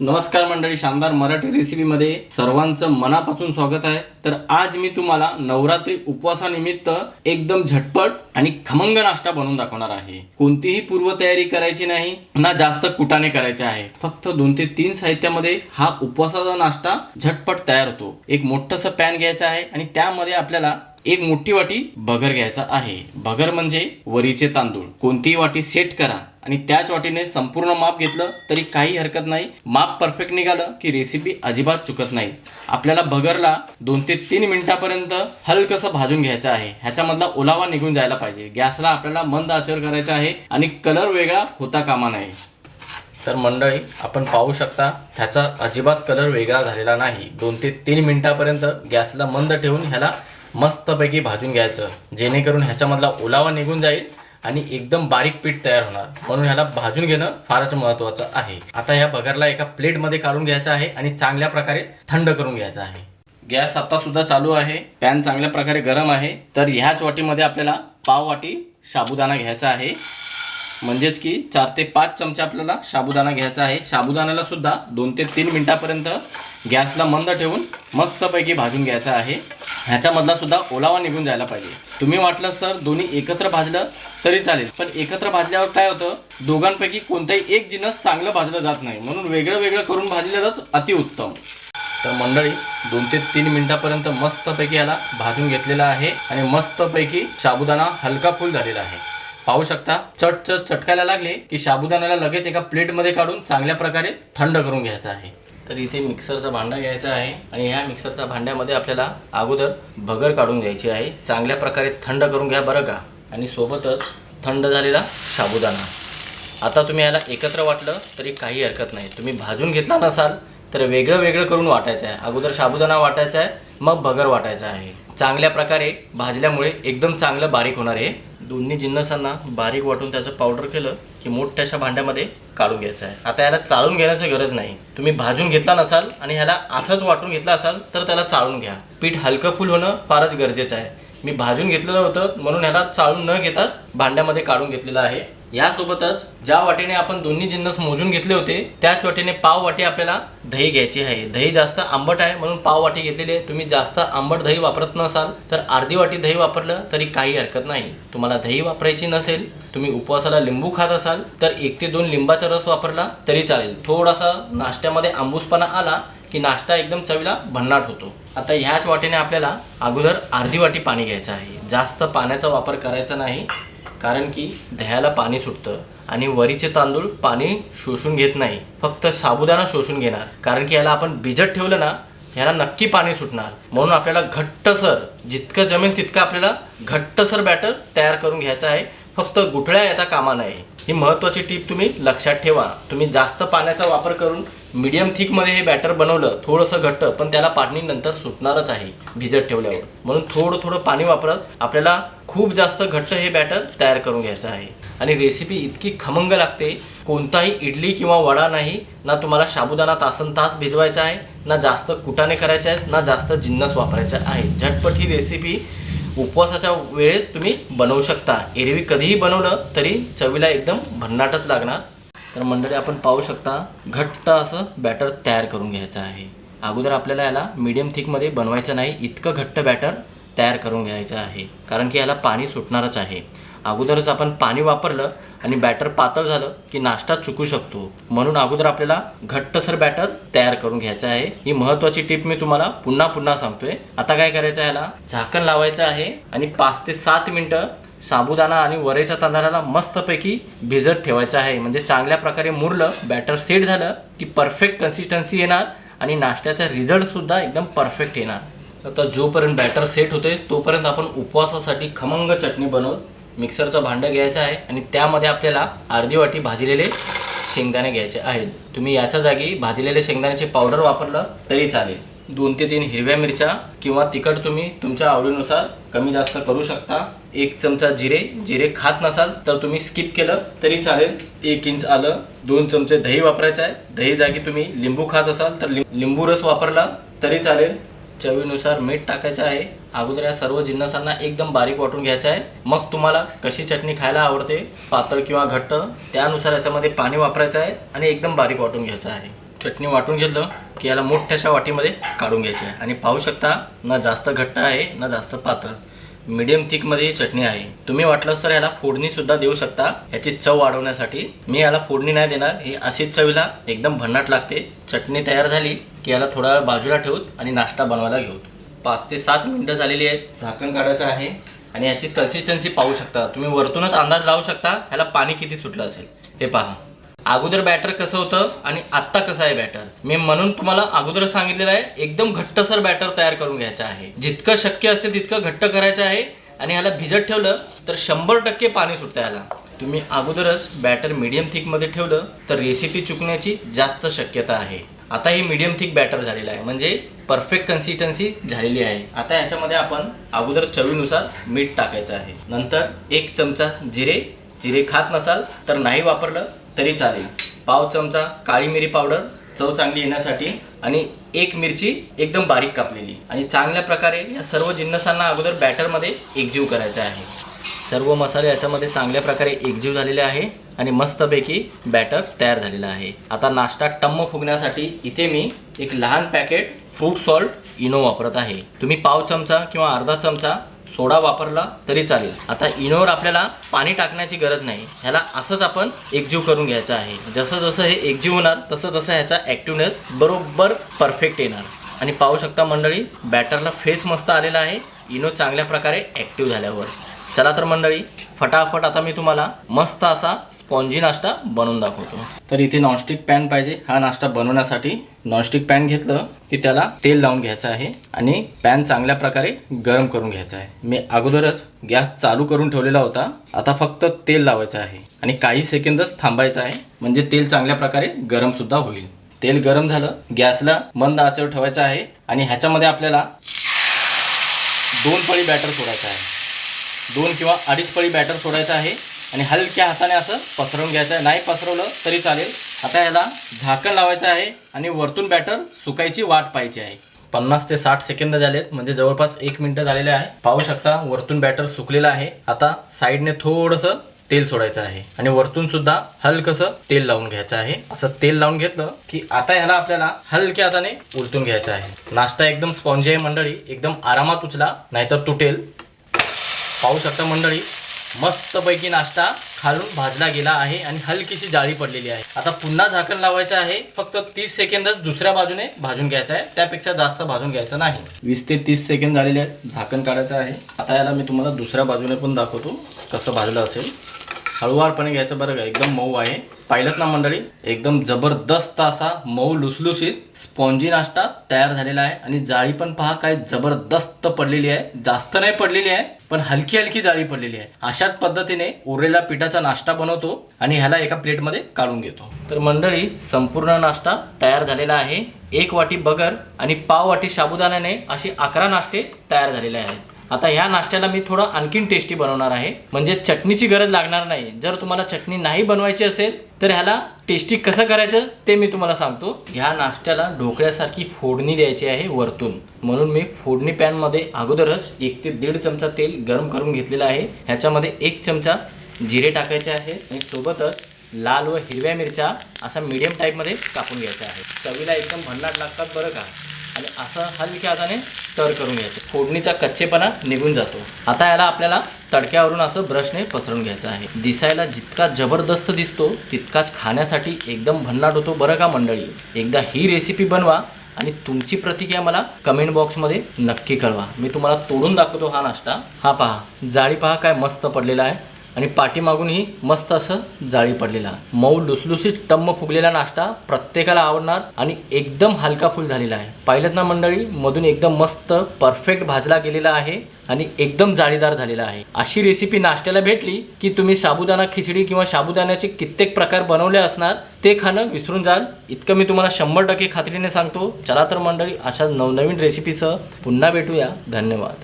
नमस्कार मंडळी शानदार मराठी रेसिपीमध्ये सर्वांचं मनापासून स्वागत आहे. तर आज मी तुम्हाला नवरात्री उपवासानिमित्त एकदम झटपट आणि खमंग नाश्ता बनवून दाखवणार आहे. कोणतीही पूर्वतयारी करायची नाही ना जास्त कुटाने करायचे आहे. फक्त दोन ते तीन साहित्यामध्ये हा उपवासाचा नाश्ता झटपट तयार होतो. एक मोठंसं पॅन घ्यायचं आहे आणि त्यामध्ये आपल्याला एक मोठी वाटी भगर घ्यायचा आहे. भगर म्हणजे वरीचे तांदूळ. कोणतीही वाटी सेट करा. आणि त्याच वाटीने संपूर्ण माप घेतलं तरी काही हरकत नाही. माप परफेक्ट निघालं की रेसिपी अजिबात चुकत नाही. आपल्याला भगरला दोन ते तीन मिनिटापर्यंत हलकसं भाजून घ्यायचं आहे. ह्याच्यामधला ओलावा निघून जायला पाहिजे. गॅसला आपल्याला मंद आचर करायचा आहे आणि कलर वेगळा होता कामा नये. तर मंडळी आपण पाहू शकता ह्याचा अजिबात कलर वेगळा झालेला नाही. दोन ते तीन मिनिटापर्यंत गॅसला मंद ठेवून ह्याला मस्तपैकी भाजून घ्यायचं. जेणेकरून ह्याच्यामधला ओलावा निघून जाईल आणि एकदम बारीक पीठ तयार होणार. म्हणून ह्याला भाजून घेणं फारच महत्त्वाचं आहे. आता ह्या बगरला एका प्लेटमध्ये काढून घ्यायचं आहे आणि चांगल्या प्रकारे थंड करून घ्यायचं आहे. गॅस आता सुद्धा चालू आहे. पॅन चांगल्या प्रकारे गरम आहे. तर ह्याच वाटीमध्ये आपल्याला पाव वाटी साबुदाणा घ्यायचा आहे. म्हणजेच की चार ते पाच चमचे आपल्याला साबुदाणा घ्यायचा आहे. साबुदाण्याला सुद्धा दोन ते तीन मिनिटापर्यंत गॅसला मंद ठेवून मस्तपैकी भाजून घ्यायचा आहे. ह्याच्यामधला सुद्धा ओलावा निघून जायला पाहिजे. तुम्ही वाटलं तर दोन्ही एकत्र भाजलं तरी चालेल. पण एकत्र भाजल्यावर काय होतं? दोघांपैकी कोणताही एक जिनस चांगलं भाजलं जात नाही. म्हणून वेगळं वेगळं करून भाजलेलंच अतिउत्तम. तर मंडळी दोन ते तीन मिनिटापर्यंत मस्तपैकी याला भाजून घेतलेला आहे आणि मस्तपैकी साबुदाणा हलका फुल झालेला आहे. पाहू शकता चट चट चटकायला लागले की साबुदाण्याला लगेच एका प्लेटमध्ये काढून चांगल्या प्रकारे थंड करून घ्यायचं आहे. तर इथे मिक्सरचा भांडा घ्यायचा आहे आणि ह्या मिक्सरच्या भांड्यामध्ये आपल्याला अगोदर भगर काढून घ्यायची आहे. चांगल्या प्रकारे थंड करून घ्या बरं का. आणि सोबतच थंड झालेला साबुदाणा. आता तुम्ही याला एकत्र वाटलं तरी काही हरकत नाही. तुम्ही भाजून घेतला नसाल तर वेगळं वेगळं करून वाटायचं आहे. अगोदर साबुदाणा वाटायचा आहे मग भगर वाटायचा आहे. चांगल्या प्रकारे भाजल्यामुळे एकदम चांगलं बारीक होणार आहे. दोन्ही जिन्नसांना बारीक वाटून त्याचं पावडर केलं. की मोठ्याशा भांड्यामध्ये काढून घ्यायचं आहे. आता याला चाळून घेण्याची गरज नाही. तुम्ही भाजून घेतला नसाल आणि ह्याला असंच वाटून घेतला असाल तर त्याला चाळून घ्या. पीठ हलकं फुल होणं फारच गरजेचं आहे. मी भाजून घेतलेलं होतं म्हणून ह्याला चाळून न घेताच भांड्यामध्ये काढून घेतलेलं आहे. यासोबतच ज्या वाटेने आपण दोन्ही जिन्नस मोजून घेतले होते त्याच वाटेने पाव वाटी आपल्याला दही घ्यायची आहे. दही जास्त आंबट आहे म्हणून पाव वाटी घेतलेली आहे. तुम्ही जास्त आंबट दही वापरत नसाल तर अर्धी वाटी दही वापरलं तरी काही हरकत नाही. तुम्हाला दही वापरायची नसेल तुम्ही उपवासाला लिंबू खात असाल तर एक ते दोन लिंबाचा रस वापरला तरी चालेल. थोडासा नाश्त्यामध्ये आंबूसपणा आला की नाश्ता एकदम चवीला भन्नाट होतो. आता ह्याच वाटेने आपल्याला अगोदर अर्धी वाटी पाणी घ्यायचं आहे. जास्त पाण्याचा वापर करायचा नाही. कारण की दह्याला पाणी सुटतं आणि वरीचे तांदूळ पाणी शोषून घेत नाही. फक्त साबुदाणा शोषून घेणार. कारण की याला आपण भिजत ठेवलं ना ह्याला नक्की पाणी सुटणार. म्हणून आपल्याला घट्टसर जितकं जमेल तितकं आपल्याला घट्टसर बॅटर तयार करून घ्यायचं आहे. फक्त गुठळ्या येता कामा नाही ही महत्त्वाची टीप तुम्ही लक्षात ठेवा. तुम्ही जास्त पाण्याचा वापर करून मीडियम थिकमध्ये हे बॅटर बनवलं थोडंसं घट्ट पण त्याला पाणी नंतर सुटणारच आहे भिजत ठेवल्यावर. म्हणून थोडं थोडं पाणी वापरत आपल्याला खूप जास्त घट्ट हे बॅटर तयार करून घ्यायचं आहे. आणि रेसिपी इतकी खमंग लागते कोणताही इडली किंवा वडा नाही ना तुम्हाला साबुदाणा तासन तास भिजवायचा आहे ना जास्त कुटाने करायचे आहेत ना जास्त जिन्नस वापरायचे आहे झटपट ही रेसिपी उपवासाच्या वेळेस तुम्ही बनवू शकता. एरवी कधीही बनवलं तरी चवीला एकदम भन्नाटच लागणार. तर मंडळी आपण पाहू शकता घट्ट असं बॅटर तयार करून घ्यायचं आहे. अगोदर आपल्याला याला मीडियम थिकमध्ये बनवायचं नाही इतकं घट्ट बॅटर तयार करून घ्यायचं आहे कारण की याला पाणी सुटणारच आहे. अगोदरच आपण पाणी वापरलं आणि बॅटर पातळ झालं की नाश्ता चुकू शकतो. म्हणून अगोदर आपल्याला घट्टसर बॅटर तयार करून घ्यायचं आहे. ही महत्त्वाची टीप मी तुम्हाला पुन्हा पुन्हा सांगतोय. आता काय करायचं याला? झाकण लावायचं आहे आणि पाच ते सात मिनटं साबुदाणा आणि वरेच्या तांदळाला मस्तपैकी भिजत ठेवायचं आहे. म्हणजे चांगल्या प्रकारे मुरलं बॅटर सेट झालं की परफेक्ट कन्सिस्टन्सी येणार आणि नाश्त्याचा रिझल्टसुद्धा एकदम परफेक्ट येणार. आता जोपर्यंत बॅटर सेट होते तोपर्यंत आपण उपवासासाठी खमंग चटणी बनवून मिक्सरचं भांडं घ्यायचं आहे आणि त्यामध्ये आपल्याला अर्धी वाटी भाजलेले शेंगदाणे घ्यायचे आहेत. तुम्ही याच्या जागी भाजलेले शेंगदाण्याचे पावडर वापरलं तरी चालेल. दोन ते तीन हिरव्या मिरच्या किंवा तिखट तुम्ही तुमच्या आवडीनुसार कमी जास्त करू शकता. एक चमचा जिरे जिरे खात नसाल तर तुम्ही स्किप केलं तरी चालेल. एक इंच आलं दोन चमचे दही वापरायचं आहे. दही जागी तुम्ही लिंबू खात असाल तर लिं- लिंबू रस वापरला तरी चालेल. चवीनुसार मीठ टाकायचं आहे. अगोदर या सर्व जिन्नसांना एकदम बारीक वाटून घ्यायचं आहे. मग तुम्हाला कशी चटणी खायला आवडते पातळ किंवा घट्ट त्यानुसार याच्यामध्ये पाणी वापरायचं आहे आणि एकदम बारीक वाटून घ्यायचं आहे. चटणी वाटून घेतलं की याला मोठ्याशा वाटीमध्ये काढून घ्यायची आहे. आणि पाहू शकता ना जास्त घट्ट आहे ना जास्त पातळ. मीडियम थिकमध्ये चटणी आहे. तुम्ही वाटलंच तर याला फोडणी सुद्धा देऊ शकता. याची चव वाढवण्यासाठी मी याला फोडणी नाही देणार. ही अशीच चवीला एकदम भन्नाट लागते. चटणी तयार झाली की याला थोडा वेळ बाजूला ठेवूत आणि नाश्ता बनवायला घेऊ पाच ते सात मिनटं झालेली आहेत. झाकण काढायचं आहे. आणि याची कन्सिस्टन्सी पाहू शकता. तुम्ही वरतूनच अंदाज लावू शकता. ह्याला पाणी किती सुटलं असेल. हे पहा. अगोदर बॅटर कसं होतं आणि आत्ता कसं आहे बॅटर मी म्हणून तुम्हाला अगोदर सांगितलेलं आहे एकदम घट्टसर बॅटर तयार करून घ्यायचं आहे. जितकं शक्य असेल तितकं घट्ट करायचं आहे आणि ह्याला भिजत ठेवलं तर शंभर टक्के पाणी सुटतं ह्याला. तुम्ही अगोदरच बॅटर मीडियम थिकमध्ये ठेवलं तर रेसिपी चुकण्याची जास्त शक्यता आहे. आता ही मीडियम थिक बॅटर झालेलं आहे. म्हणजे परफेक्ट कन्सिस्टन्सी झालेली आहे. आता याच्यामध्ये आपण अगोदर चवीनुसार मीठ टाकायचं आहे. नंतर एक चमचा जिरे. जिरे खात नसाल तर नाही वापरलं तरी चालेल. पाव चमचा काळी मिरी पावडर चव चांगली येण्यासाठी आणि एक मिरची एकदम बारीक कापलेली. आणि चांगल्या प्रकारे या सर्व जिन्नसांना अगोदर बॅटरमध्ये एकजीव करायचा आहे. सर्व मसाले याच्यामध्ये चांगल्या प्रकारे एकजीव झालेले आहे आणि मस्तपैकी बॅटर तयार झालेला आहे. आता नाश्ता टम्म फुगण्यासाठी इथे मी एक लहान पॅकेट फ्रूट सॉल्ट इनो वापरत आहे. तुम्ही पाव चमचा किंवा अर्धा चमचा सोडा वापरला तरी चालेल. आता इनोवर आपल्याला पाणी टाकण्याची गरज नाही. ह्याला असंच आपण एकजीव करून घ्यायचं आहे. जसं जसं हे एकजीव होणार तसं तसं ह्याचा ॲक्टिवनेस बरोबर परफेक्ट येणार. आणि पाहू शकता मंडळी बॅटरला फेस मस्त आलेला आहे. इनो चांगल्या प्रकारे ॲक्टिव्ह झाल्यावर. चला तर मंडळी फटाफट आता मी तुम्हाला मस्त असा स्पॉन्जी नाश्ता बनवून दाखवतो. तर इथे नॉनस्टिक पॅन पाहिजे. हा नाश्ता बनवण्यासाठी नॉनस्टिक पॅन घेतलं की त्याला तेल लावून घ्यायचं आहे आणि पॅन चांगल्या प्रकारे गरम करून घ्यायचा आहे. मी अगोदरच गॅस चालू करून ठेवलेला होता. आता फक्त तेल लावायचं आहे आणि काही सेकंदच थांबायचं आहे. म्हणजे तेल चांगल्या प्रकारे गरम सुद्धा होईल. तेल गरम झालं गॅसला मंद आचेवर ठेवायचं आहे आणि ह्याच्यामध्ये आपल्याला दोन पळी बॅटर सोडायचं आहे. दोन किंवा अडीच पळी बॅटर सोडायचं आहे आणि हलक्या हाताने असं पसरवून घ्यायचं आहे. नाही पसरवलं तरी चालेल. आता याला झाकण लावायचं आहे आणि वरतून बॅटर सुकायची वाट पाहायची आहे. पन्नास ते साठ सेकंद झालेत म्हणजे जवळपास एक मिनटं झालेले आहे. पाहू शकता वरतून बॅटर सुकलेलं आहे. आता साईडने थोडंसं तेल सोडायचं आहे. आणि वरतून सुद्धा हलकसं तेल लावून घ्यायचं आहे. असं तेल लावून घेतलं की आता ह्याला आपल्याला हलक्या हाताने उलटून घ्यायचं आहे. नाश्ता एकदम स्पॉन्जी आहे मंडळी. एकदम आरामात उचला नाहीतर तुटेल. पाहू शकता मंडळी मस्तपैकी नाश्ता खालून भाजला गेला आहे आणि हलकीशी जाळी पडलेली आहे. आता पुन्हा झाकण लावायचं आहे फक्त तीस सेकंदच दुसऱ्या बाजूने भाजून घ्यायचं आहे त्यापेक्षा जास्त भाजून घ्यायचं नाही. वीस ते तीस सेकंद झालेले आहेत झाकण काढायचं आहे. आता याला मी तुम्हाला दुसऱ्या बाजूने पण दाखवतो कसं भाजलं असेल. हळूवारपणे घ्यायचं बरं का एकदम मऊ आहे. पाहिलं ना मंडळी? एकदम जबरदस्त असा मऊ लुसलुशीत स्पॉन्जी नाश्ता तयार झालेला आहे. आणि जाळी पण पहा काय जबरदस्त पडलेली आहे. जास्त नाही पडलेली आहे पण हलकी हलकी जाळी पडलेली आहे. अशाच पद्धतीने उरलेला पिठाचा नाश्ता बनवतो आणि ह्याला एका प्लेटमध्ये काढून घेतो. तर मंडळी संपूर्ण नाश्ता तयार झालेला आहे. एक वाटी बगर आणि पाव वाटी साबुदाण्याने असे अकरा नाश्ते तयार झालेले आहेत. आता ह्या नाश्त्याला मी थोडं आणखीन टेस्टी बनवणार आहे. म्हणजे चटणीची गरज लागणार नाही. जर तुम्हाला चटणी नाही बनवायची असेल तर ह्याला टेस्टी कसं करायचं ते मी तुम्हाला सांगतो. ह्या नाश्त्याला ढोकळ्यासारखी फोडणी द्यायची आहे वरतून. म्हणून मी फोडणी पॅनमध्ये अगोदरच एक ते दीड चमचा तेल गरम करून घेतलेलं आहे. ह्याच्यामध्ये एक चमचा जिरे टाकायचे आहे आणि सोबतच लाल व हिरव्या मिरच्या असा मीडियम टाईपमध्ये कापून घ्यायचा आहे. चवीला एकदम भन्नाट लागतात बरं का? आणि असं हलक्या हाताने स्टर करून घ्यायचं. फोडणीचा कच्चेपणा निघून जातो. आता याला आपल्याला तडक्यावरून असं ब्रशने पसरून घ्यायचं आहे. दिसायला जितका जबरदस्त दिसतो तितकाच खाण्यासाठी एकदम भन्नाट होतो बरं का मंडळी? एकदा ही रेसिपी बनवा आणि तुमची प्रतिक्रिया मला कमेंट बॉक्समध्ये नक्की कळवा. मी तुम्हाला तोडून दाखवतो हा नाश्ता. हा पहा जाळी पहा काय मस्त पडलेला आहे. आणि पाठीमागूनही मस्त असं जाळी पडलेला. मऊ लुसलुसीत टम्म फुगलेला नाश्ता प्रत्येकाला आवडणार आणि एकदम हलका फुल झालेला आहे. पाहिलं ना मंडळी मधून एकदम मस्त परफेक्ट भाजला गेलेला आहे आणि एकदम जाळीदार झालेला आहे. अशी रेसिपी नाश्त्याला भेटली की तुम्ही साबुदाणा खिचडी किंवा साबुदाण्याचे कित्येक प्रकार बनवले असणार ते खाणं विसरून जाल. इतकं मी तुम्हाला शंभर टक्के खात्रीने सांगतो. चला तर मंडळी अशा नवनवीन रेसिपीचं पुन्हा भेटूया. धन्यवाद.